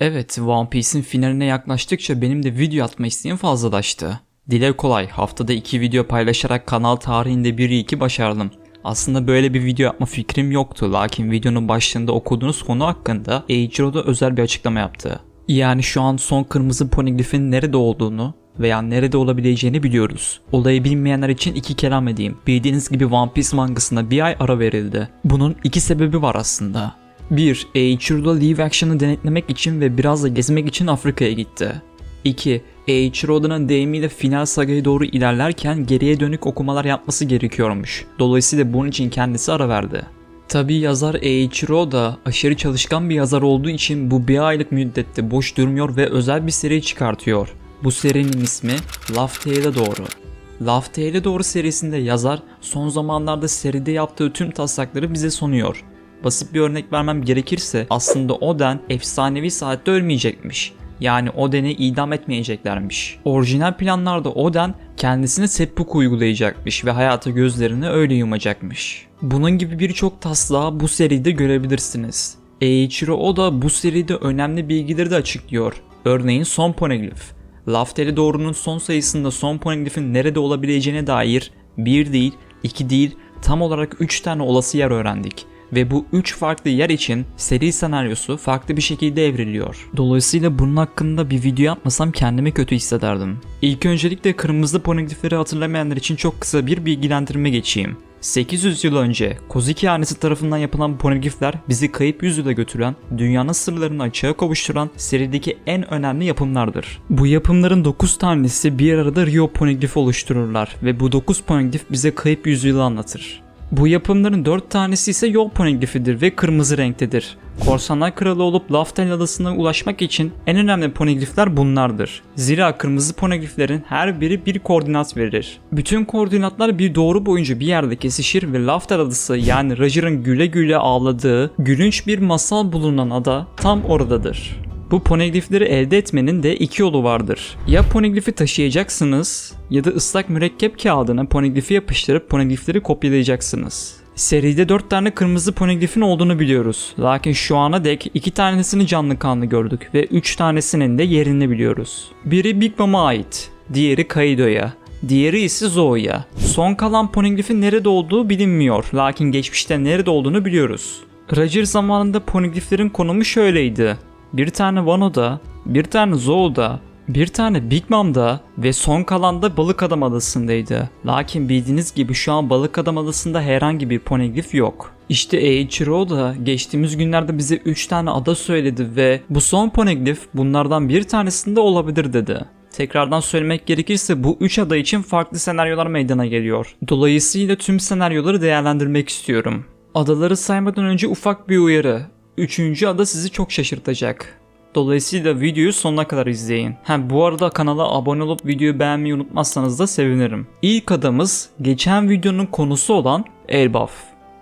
Evet, One Piece'in finaline yaklaştıkça benim de video atma isteğim fazlalaştı. Dile kolay, haftada iki video paylaşarak kanal tarihinde biri iki başardım. Aslında böyle bir video yapma fikrim yoktu lakin videonun başlığında okuduğunuz konu hakkında Eiichiro özel bir açıklama yaptı. Yani şu an son kırmızı poniglifin nerede olduğunu veya nerede olabileceğini biliyoruz. Olayı bilmeyenler için iki kelam edeyim. Bildiğiniz gibi One Piece mangasına bir ay ara verildi. Bunun iki sebebi var aslında. 1. Eiichiro live action'ı denetlemek için ve biraz da gezmek için Afrika'ya gitti. 2. Eiichiro Oda'nın deyimiyle final sagaya doğru ilerlerken geriye dönük okumalar yapması gerekiyormuş. Dolayısıyla bunun için kendisi ara verdi. Tabi yazar Eiichiro Oda aşırı çalışkan bir yazar olduğu için bu bir aylık müddette boş durmuyor ve özel bir seri çıkartıyor. Bu serinin ismi Love Tale'e doğru. Love Tale'e doğru serisinde yazar son zamanlarda seride yaptığı tüm taslakları bize sunuyor. Basit bir örnek vermem gerekirse aslında Oden efsanevi saatte ölmeyecekmiş. Yani Oden'i idam etmeyeceklermiş. Orijinal planlarda Oden kendisine seppuku uygulayacakmış ve hayata gözlerini öyle yumacakmış. Bunun gibi birçok taslağı bu seride görebilirsiniz. Eiichiro Oda bu seride önemli bilgileri de açıklıyor. Örneğin son poneglyph. Lafteri doğrunun son sayısında son poneglyph'in nerede olabileceğine dair bir değil, iki değil, tam olarak 3 tane olası yer öğrendik ve bu 3 farklı yer için seri senaryosu farklı bir şekilde evriliyor. Dolayısıyla bunun hakkında bir video yapmasam kendimi kötü hissederdim. İlk öncelikle kırmızı poneglyphleri hatırlamayanlar için çok kısa bir bilgilendirme geçeyim. 800 yıl önce Koziki hanesi tarafından yapılan poneglyphler bizi kayıp yüzyıla götüren, dünyanın sırlarını açığa kavuşturan serideki en önemli yapımlardır. Bu yapımların 9 tanesi bir arada Rio poneglyph oluştururlar ve bu 9 poneglyph bize kayıp yüzyılı anlatır. Bu yapımların 4 tanesi ise yol poneglyphidir ve kırmızı renktedir. Korsanlar kralı olup Laftel adasına ulaşmak için en önemli poneglyphler bunlardır. Zira kırmızı poneglyphlerin her biri bir koordinat verir. Bütün koordinatlar bir doğru boyunca bir yerde kesişir ve Laftel adası yani Roger'ın güle güle ağladığı gülünç bir masal bulunan ada tam oradadır. Bu poneglyphleri elde etmenin de iki yolu vardır. Ya poneglyphi taşıyacaksınız ya da ıslak mürekkep kağıdına poneglyphi yapıştırıp poneglyphleri kopyalayacaksınız. Seride 4 tane kırmızı poneglyphin olduğunu biliyoruz. Lakin şu ana dek 2 tanesini canlı kanlı gördük ve 3 tanesinin de yerini biliyoruz. Biri Big Mom'a ait, diğeri Kaido'ya, diğeri ise Zoe'ya. Son kalan poneglyphin nerede olduğu bilinmiyor lakin geçmişte nerede olduğunu biliyoruz. Roger zamanında poneglyphlerin konumu şöyleydi. Bir tane Wano'da, bir tane Zoo'da, bir tane Big Mom'da ve son kalan da Balık Adam Adası'ndaydı. Lakin bildiğiniz gibi şu an Balık Adam Adası'nda herhangi bir poneglyph yok. İşte Eiichiro da geçtiğimiz günlerde bize 3 tane ada söyledi ve bu son poneglyph bunlardan bir tanesinde olabilir dedi. Tekrardan söylemek gerekirse bu 3 ada için farklı senaryolar meydana geliyor. Dolayısıyla tüm senaryoları değerlendirmek istiyorum. Adaları saymadan önce ufak bir uyarı. Üçüncü ada sizi çok şaşırtacak. Dolayısıyla videoyu sonuna kadar izleyin. Hem bu arada kanala abone olup videoyu beğenmeyi unutmazsanız da sevinirim. İlk adamız geçen videonun konusu olan Elbaf.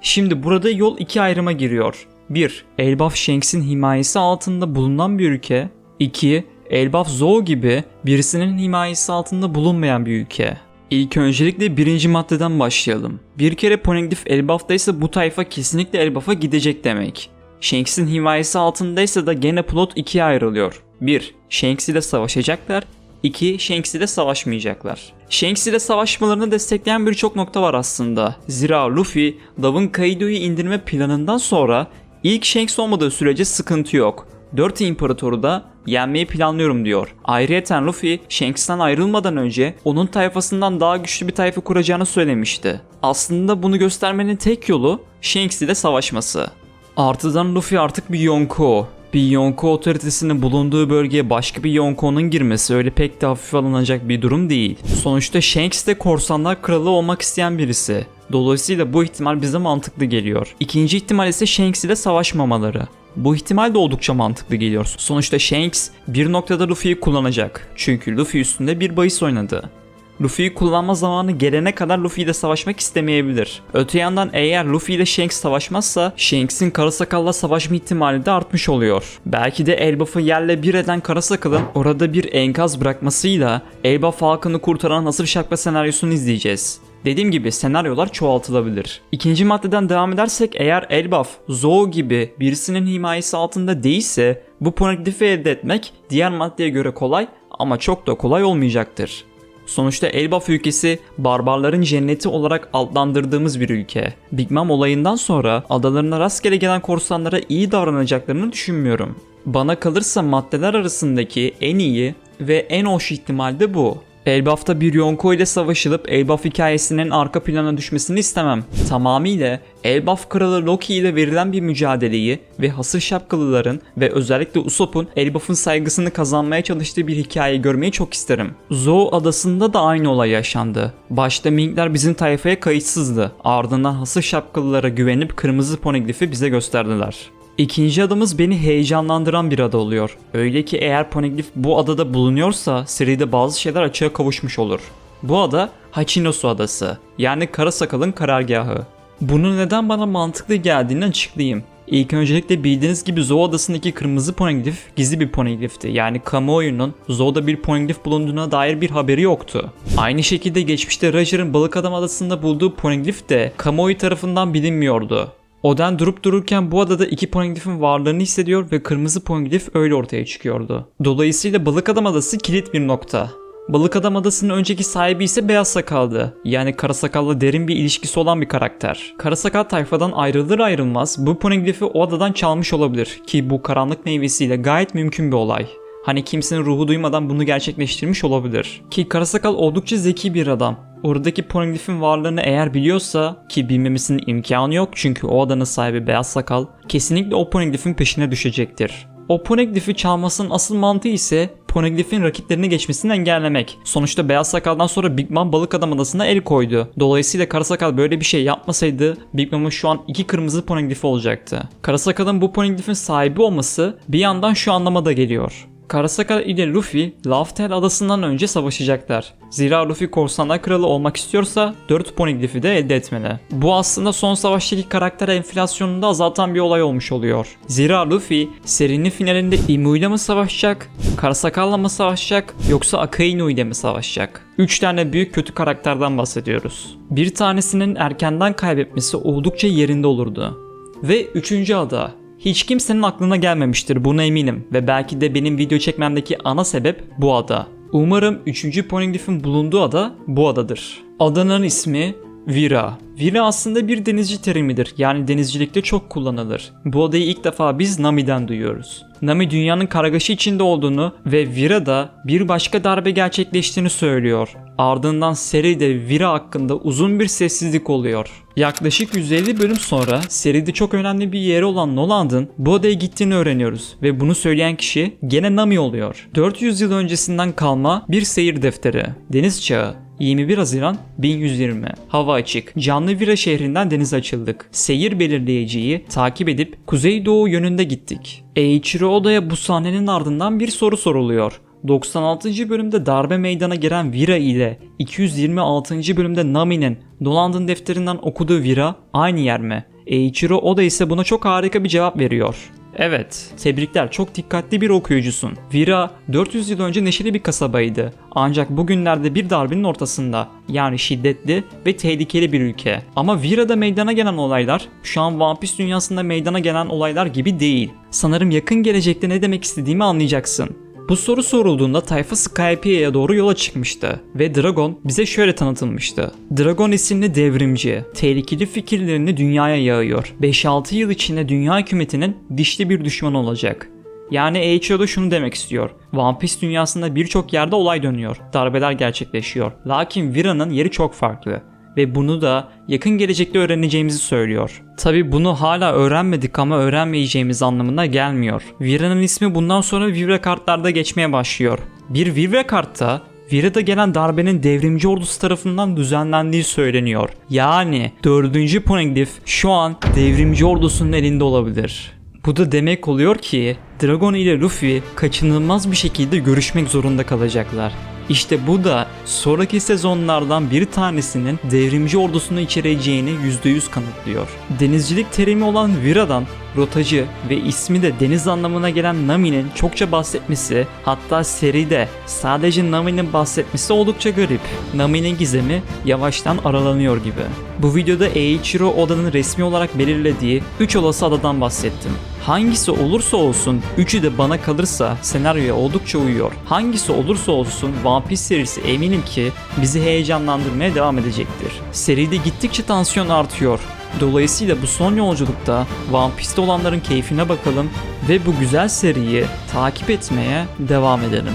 Şimdi burada yol iki ayrıma giriyor. 1. Elbaf Shanks'in himayesi altında bulunan bir ülke. 2. Elbaf Zoo gibi birisinin himayesi altında bulunmayan bir ülke. İlk öncelikle birinci maddeden başlayalım. Bir kere Poneglyph Elbaf'taysa bu tayfa kesinlikle Elbaf'a gidecek demek. Shanks'in himayesi altındaysa da gene plot ikiye ayrılıyor. 1. Shanks ile savaşacaklar. 2. Shanks ile savaşmayacaklar. Shanks ile savaşmalarını destekleyen birçok nokta var aslında. Zira Luffy, Lav'ın Kaido'yu indirme planından sonra ilk Shanks olmadığı sürece sıkıntı yok. 4 imparatoru da yenmeyi planlıyorum diyor. Ayrıca Luffy Shanks'tan ayrılmadan önce onun tayfasından daha güçlü bir tayfa kuracağını söylemişti. Aslında bunu göstermenin tek yolu Shanks ile savaşması. Artıdan Luffy artık bir Yonko. Bir Yonko otoritesinin bulunduğu bölgeye başka bir Yonko'nun girmesi öyle pek de hafif alınacak bir durum değil. Sonuçta Shanks de korsanlar kralı olmak isteyen birisi. Dolayısıyla bu ihtimal bize mantıklı geliyor. İkinci ihtimal ise Shanks ile savaşmamaları. Bu ihtimal de oldukça mantıklı geliyor. Sonuçta Shanks bir noktada Luffy'yi kullanacak. Çünkü Luffy üstünde bir bahis oynadı. Luffy'yi kullanma zamanı gelene kadar Luffy ile savaşmak istemeyebilir. Öte yandan eğer Luffy ile Shanks savaşmazsa Shanks'in kara sakalla savaşma ihtimali de artmış oluyor. Belki de Elbaf'ı yerle bir eden kara sakalın orada bir enkaz bırakmasıyla Elbaf halkını kurtaran nasıl şapka senaryosunu izleyeceğiz. Dediğim gibi senaryolar çoğaltılabilir. İkinci maddeden devam edersek eğer Elbaf, Zou gibi birisinin himayesi altında değilse bu poneglyphi elde etmek diğer maddeye göre kolay ama çok da kolay olmayacaktır. Sonuçta Elbaf ülkesi barbarların cenneti olarak adlandırdığımız bir ülke. Big Mom olayından sonra adalarına rastgele gelen korsanlara iyi davranacaklarını düşünmüyorum. Bana kalırsa maddeler arasındaki en iyi ve en hoş ihtimal de bu. Elbaf'ta bir Yonko ile savaşılıp Elbaf hikayesinin arka plana düşmesini istemem. Tamamıyla Elbaf kralı Loki ile verilen bir mücadeleyi ve hasır şapkalıların ve özellikle Usopp'un Elbaf'ın saygısını kazanmaya çalıştığı bir hikaye görmeyi çok isterim. Zou adasında da aynı olay yaşandı. Başta Minkler bizim tayfaya kayıtsızdı. Ardından hasır şapkalılara güvenip kırmızı poneglyphi bize gösterdiler. İkinci adımız beni heyecanlandıran bir ada oluyor. Öyle ki eğer Poneglyph bu adada bulunuyorsa seride bazı şeyler açığa kavuşmuş olur. Bu ada Hachinosu adası yani Kara Sakal'ın karargahı. Bunun neden bana mantıklı geldiğini açıklayayım. İlk öncelikle bildiğiniz gibi Zou adasındaki kırmızı poneglyph gizli bir poneglyphti. Yani kamuoyunun Zou'da bir poneglyph bulunduğuna dair bir haberi yoktu. Aynı şekilde geçmişte Roger'ın Balık Adam adasında bulduğu poneglyph de kamuoyu tarafından bilinmiyordu. Oden durup dururken bu adada iki poneglyph'in varlığını hissediyor ve kırmızı poneglyph öyle ortaya çıkıyordu. Dolayısıyla Balık Adam Adası kilit bir nokta. Balık Adam Adası'nın önceki sahibi ise Beyaz Sakal'dı. Yani Kara Sakal'la derin bir ilişkisi olan bir karakter. Kara Sakal tayfadan ayrılır ayrılmaz bu poneglyph'i o adadan çalmış olabilir ki bu karanlık meyvesiyle gayet mümkün bir olay. Hani kimsenin ruhu duymadan bunu gerçekleştirmiş olabilir. Ki Karasakal oldukça zeki bir adam. Oradaki poneglyph'in varlığını eğer biliyorsa ki bilmemesinin imkanı yok çünkü o adanın sahibi Beyaz Sakal kesinlikle o poneglyph'in peşine düşecektir. O poneglyph'i çalmasının asıl mantığı ise poneglyph'in rakiplerini geçmesini engellemek. Sonuçta Beyaz Sakal'dan sonra Big Mom Balık Adam Adası'na el koydu. Dolayısıyla Karasakal böyle bir şey yapmasaydı Big Mom'un şu an iki kırmızı poneglyphi olacaktı. Karasakal'ın bu poneglyph'in sahibi olması bir yandan şu anlama da geliyor. Karasakal ile Luffy, Laftel adasından önce savaşacaklar. Zira Luffy korsanlar kralı olmak istiyorsa 4 poneglyphi de elde etmeli. Bu aslında son savaştaki karakter enflasyonunu da azaltan bir olay olmuş oluyor. Zira Luffy serinin finalinde Imu ile mi savaşacak, Karasakal'la mı savaşacak yoksa Akainu ile mi savaşacak? 3 tane büyük kötü karakterden bahsediyoruz. Bir tanesinin erkenden kaybetmesi oldukça yerinde olurdu. Ve üçüncü ada hiç kimsenin aklına gelmemiştir buna eminim ve belki de benim video çekmemdeki ana sebep bu ada. Umarım 3. Poneglyph'in bulunduğu ada bu adadır. Adanın ismi Vira. Vira aslında bir denizci terimidir. Yani denizcilikte çok kullanılır. Bu adayı ilk defa biz Nami'den duyuyoruz. Nami dünyanın kargaşı içinde olduğunu ve Vira'da bir başka darbe gerçekleştiğini söylüyor. Ardından seride Vira hakkında uzun bir sessizlik oluyor. Yaklaşık 150 bölüm sonra seride çok önemli bir yeri olan Noland'ın bu adaya gittiğini öğreniyoruz ve bunu söyleyen kişi gene Nami oluyor. 400 yıl öncesinden kalma bir seyir defteri. Deniz çağı. 21 Haziran 1120. Hava açık. Canlı Vira şehrinden denize açıldık. Seyir belirleyiciyi takip edip kuzeydoğu yönünde gittik. Eiichiro Oda'ya bu sahnenin ardından bir soru soruluyor. 96. bölümde darbe meydana gelen Vira ile 226. bölümde Nami'nin Noland'ın defterinden okuduğu Vira aynı yer mi? Eiichiro Oda ise buna çok harika bir cevap veriyor. Evet, tebrikler çok dikkatli bir okuyucusun. Vira 400 yıl önce neşeli bir kasabaydı. Ancak bugünlerde bir darbenin ortasında. Yani şiddetli ve tehlikeli bir ülke. Ama Vira'da meydana gelen olaylar şu an One Piece dünyasında meydana gelen olaylar gibi değil. Sanırım yakın gelecekte ne demek istediğimi anlayacaksın. Bu soru sorulduğunda tayfa Skypiea'ya doğru yola çıkmıştı ve Dragon bize şöyle tanıtılmıştı. Dragon isimli devrimci, tehlikeli fikirlerini dünyaya yağıyor. 5-6 yıl içinde dünya hükümetinin dişli bir düşman olacak. Yani Eiichiro şunu demek istiyor. One Piece dünyasında birçok yerde olay dönüyor. Darbeler gerçekleşiyor. Lakin Vira'nın yeri çok farklı ve bunu da yakın gelecekte öğreneceğimizi söylüyor. Tabi bunu hala öğrenmedik ama öğrenmeyeceğimiz anlamına gelmiyor. Vira'nın ismi bundan sonra Vivre kartlarda geçmeye başlıyor. Bir Vivre kartta Vira'da gelen darbenin devrimci ordusu tarafından düzenlendiği söyleniyor. Yani 4. Poneglyph şu an devrimci ordusunun elinde olabilir. Bu da demek oluyor ki Dragon ile Luffy kaçınılmaz bir şekilde görüşmek zorunda kalacaklar. İşte bu da sonraki sezonlardan bir tanesinin devrimci ordusunu içereceğini %100 kanıtlıyor. Denizcilik terimi olan Vira'dan rotacı ve ismi de deniz anlamına gelen Nami'nin çokça bahsetmesi hatta seride sadece Nami'nin bahsetmesi oldukça garip. Nami'nin gizemi yavaştan aralanıyor gibi. Bu videoda Eiichiro Oda'nın resmi olarak belirlediği 3 olası adadan bahsettim. Hangisi olursa olsun üçü de bana kalırsa senaryoya oldukça uyuyor. Hangisi olursa olsun One Piece serisi eminim ki bizi heyecanlandırmaya devam edecektir. Seride gittikçe tansiyon artıyor. Dolayısıyla bu son yolculukta One Piece'te olanların keyfine bakalım ve bu güzel seriyi takip etmeye devam edelim.